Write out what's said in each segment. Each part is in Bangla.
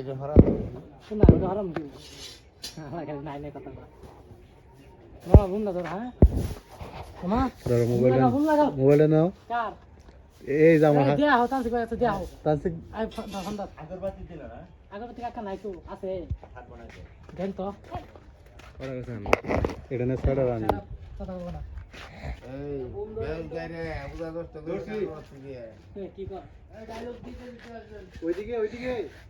শুননা ওটা হারাম দিও নাই নাই কথা মামা বুন না তোর হ্যাঁ? মামা ধরো মোবাইল বুন মোবাইলে নাও। কার? এই যে দেয়া হো তার থেকে দেয়া হো তানসিক আই ফন্দার আগরবাতি দিল না? আগরবাতি কাকা নাই তো আছে। হাত বানাইছে। দেন তো। ওরা গেছে এটা না ছয়টা রান। কথা বলব না। এই বেল গাইরে বুদা দস্ত দর্শি কি কর? ওইদিকে ওইদিকে হ্যাঁ সাইকেল দিছে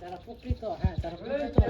যারা প্রকৃত হ্যাঁ যারা প্রকৃত।